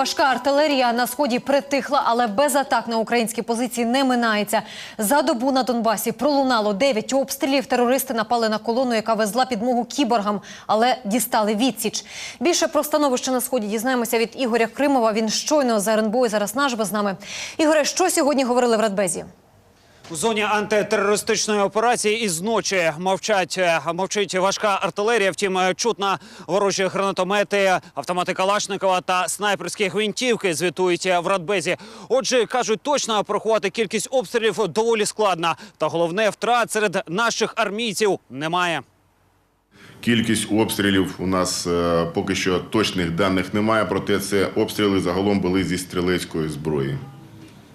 Важка артилерія на сході притихла, але без атак на українські позиції не минається. За добу на Донбасі пролунало 9 обстрілів. Терористи напали на колону, яка везла підмогу кіборгам, але дістали відсіч. Більше про становище на сході дізнаємося від Ігоря Кримова. Він щойно за РНБО і зараз наживо з нами. Ігоре, що сьогодні говорили в Радбезі? У зоні антитерористичної операції із ночі мовчать е, мовчить важка артилерія. Втім, е, чутно ворожі гранатомети, автомати Калашникова та снайперські гвинтівки звітують е, в Радбезі. Отже, кажуть, точно порахувати кількість обстрілів доволі складно. Та головне втрат серед наших армійців немає. Кількість обстрілів у нас поки що точних даних немає, проте це обстріли загалом були зі стрілецької зброї.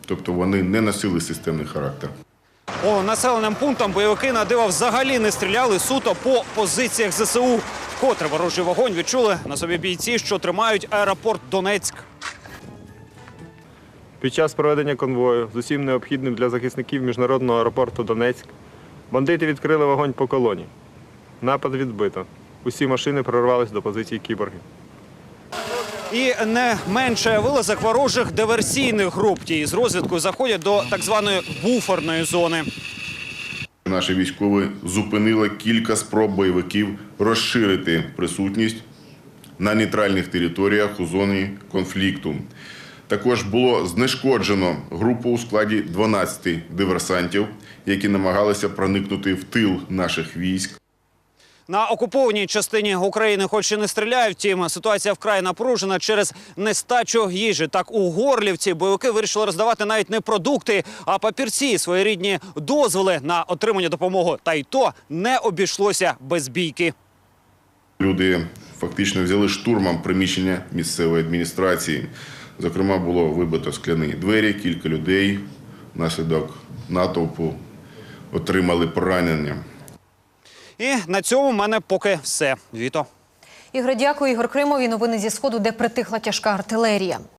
Тобто вони не носили системний характер. По населеним пунктам бойовики на диво взагалі не стріляли суто по позиціях ЗСУ. Вкотре ворожий вогонь відчули на собі бійці, що тримають аеропорт Донецьк. Під час проведення конвою з усім необхідним для захисників міжнародного аеропорту Донецьк бандити відкрили вогонь по колоні. Напад відбито. Усі машини прорвались до позиції кіборгів. І не менше вилазок ворожих диверсійних груп. Ті з розвідкою заходять до так званої буферної зони. Наші військові зупинили кілька спроб бойовиків розширити присутність на нейтральних територіях у зоні конфлікту. Також було знешкоджено групу у складі 12 диверсантів, які намагалися проникнути в тил наших військ. На окупованій частині України, хоч і не стріляють, втім ситуація вкрай напружена через нестачу їжі. Так у Горлівці бойовики вирішили роздавати навіть не продукти, а папірці своєрідні дозволи на отримання допомоги. Та й то не обійшлося без бійки. Люди фактично взяли штурмом приміщення місцевої адміністрації. Зокрема, було вибито скляні двері, кілька людей внаслідок натовпу отримали поранення. І на цьому в мене поки все. Віто. Ігор, дякую. Ігор Кримові. новини зі сходу, де притихла тяжка артилерія.